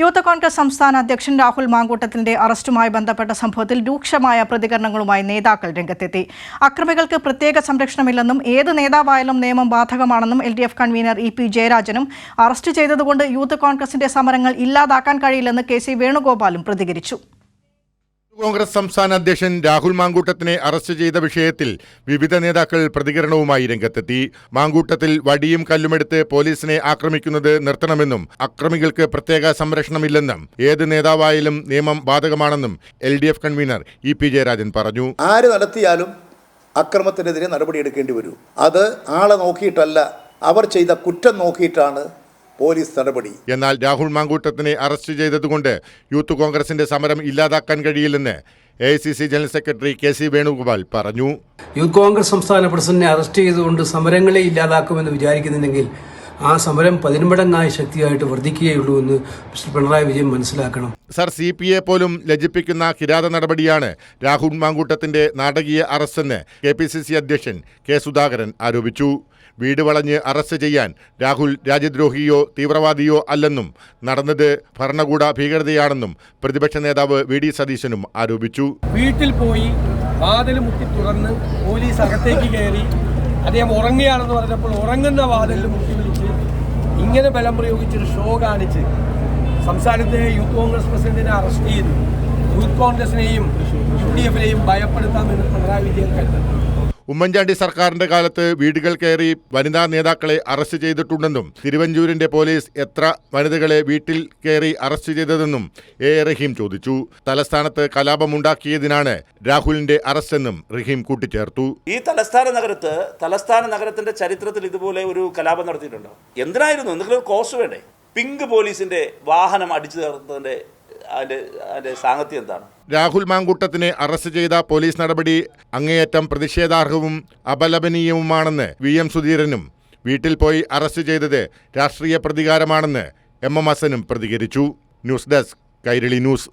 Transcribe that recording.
Youth Congress സംസ്ഥാന അധ്യക്ഷൻ രാഹുൽ മാങ്കൂട്ടത്തിന്റെ അറസ്റ്റുമായി ബന്ധപ്പെട്ട സംഭവത്തിൽ രൂക്ഷമായ പ്രതികരണങ്ങളുമായി നേതാക്കൾ രംഗത്തെത്തി. അക്രമികൾക്ക് പ്രത്യേക സംരക്ഷണമില്ലെന്നും ഏത് നേതാവായാലും നിയമം ബാധകമാണെന്നും L D F convener E P ജയരാജനും arrest ചെയ്തതുകൊണ്ട് യൂത്ത് കോൺഗ്രസിന്റെ സമരങ്ങൾ ഇല്ലാതാക്കാൻ കഴിയില്ലെന്ന് കെ സി വേണുഗോപാലും പ്രതികരിച്ചു. കോൺഗ്രസ് സംസ്ഥാന അധ്യക്ഷൻ രാഹുൽ മാങ്കൂട്ടത്തിനെ അറസ്റ്റ് ചെയ്ത വിഷയത്തിൽ വിവിധ നേതാക്കൾ പ്രതികരണവുമായി രംഗത്തെത്തി. മാങ്കൂട്ടത്തിൽ വടിയും കല്ലുമെടുത്ത് പോലീസിനെ ആക്രമിക്കുന്നത് നിർത്തണമെന്നും അക്രമികൾക്ക് പ്രത്യേക സംരക്ഷണമില്ലെന്നും ഏത് നേതാവായാലും നിയമം ബാധകമാണെന്നും L D F convener E P Jayarajan പറഞ്ഞു. ആര് നടത്തിയാലും അക്രമത്തിനെതിരെ നടപടിയെടുക്കേണ്ടി വരും. അത് ആളെ നോക്കിയിട്ടല്ല അവർ ചെയ്ത കുറ്റം നോക്കിയിട്ടാണ് പോലീസ് നടപടി. എന്നാൽ രാഹുൽ മാങ്കൂട്ടത്തിനെ അറസ്റ്റ് ചെയ്തതുകൊണ്ട് യൂത്ത് കോൺഗ്രസിന്റെ സമരം ഇല്ലാതാക്കാൻ കഴിയില്ലെന്ന് A general secretary K C Venugopal പറഞ്ഞു. യൂത്ത് കോൺഗ്രസ് സംസ്ഥാന പ്രസിഡന്റിനെ അറസ്റ്റ് ചെയ്തുകൊണ്ട് സമരങ്ങളെ ഇല്ലാതാക്കുമെന്ന് വിചാരിക്കുന്നുണ്ടെങ്കിൽ ആ സമരം പതിന്മടങ്ങായ ശക്തിയായിട്ട് വർദ്ധിക്കുകയുള്ളൂ എന്ന് മിസ്റ്റർ പിണറായി വിജയൻ മനസ്സിലാക്കണം. സർ സി പി എ പോലും ലജ്ജിപ്പിക്കുന്ന കിരാത നടപടിയാണ് രാഹുൽ മാങ്കൂട്ടത്തിന്റെ നാടകീയ അറസ്റ്റെന്ന് കെ പി സി സി അധ്യക്ഷൻ കെ സുധാകരൻ ആരോപിച്ചു. വീട് വളഞ്ഞ് അറസ്റ്റ് ചെയ്യാൻ രാഹുൽ രാജ്യദ്രോഹിയോ തീവ്രവാദിയോ അല്ലെന്നും നടന്നത് ഭരണകൂട ഭീകരതയാണെന്നും പ്രതിപക്ഷ നേതാവ് വി ഡി സതീശനും ആരോപിച്ചു. വീട്ടിൽ പോയി വാതിൽ മുട്ടി തുറന്ന് പോലീസ് അകത്തേക്ക് കയറി അദ്ദേഹം ഉറങ്ങുകയാണെന്ന് പറഞ്ഞപ്പോൾ ഉറങ്ങുന്ന വാതിൽ മുട്ടി ഇങ്ങനെ ബലം പ്രയോഗിച്ചൊരു ഷോ കാണിച്ച് സംസ്ഥാനത്തെ യൂത്ത് കോൺഗ്രസ് പ്രസിഡന്റിനെ അറസ്റ്റ് ചെയ്ത്. യൂത്ത് കോൺഗ്രസിനെയും യു ഡി എഫിനെയും ഭയപ്പെടുത്താമെന്ന് പിണറായി വിജയൻ കരുതുന്നു ഉമ്മൻചാണ്ടി സർക്കാരിന്റെ കാലത്ത് വീടുകൾ കയറി വനിതാ നേതാക്കളെ അറസ്റ്റ് ചെയ്തിട്ടുണ്ടെന്നും തിരുവഞ്ചൂരിന്റെ പോലീസ് എത്ര വനിതകളെ വീട്ടിൽ കയറി അറസ്റ്റ് ചെയ്തതെന്നും എ റഹീം ചോദിച്ചു. തലസ്ഥാനത്ത് കലാപമുണ്ടാക്കിയതിനാണ് രാഹുലിന്റെ അറസ്റ്റെന്നും റഹീം കൂട്ടിച്ചേർത്തു. ഈ തലസ്ഥാന നഗരത്ത് തലസ്ഥാന നഗരത്തിന്റെ ചരിത്രത്തിൽ ഇതുപോലെ ഒരു കലാപം നടത്തിയിട്ടുണ്ടോ? എന്തിനായിരുന്നു? എന്തെങ്കിലും കോസ് വേണ്ടേ? പിങ്ക് പോലീസിന്റെ വാഹനം അടിച്ചു തീർത്തതിന്റെ അതിന്റെ അതിന്റെ സാങ്കത്യം എന്താണ്? രാഹുൽ മാങ്കൂട്ടത്തിനെ അറസ്റ്റ് ചെയ്ത പോലീസ് നടപടി അങ്ങേയറ്റം പ്രതിഷേധാർഹവും അപലപനീയവുമാണെന്ന് വി എം സുധീരനും വീട്ടിൽ പോയി അറസ്റ്റ് ചെയ്തത് രാഷ്ട്രീയ പ്രതികാരമാണെന്ന് എം എം ഹസനും പ്രതികരിച്ചു. News desk Kairali news.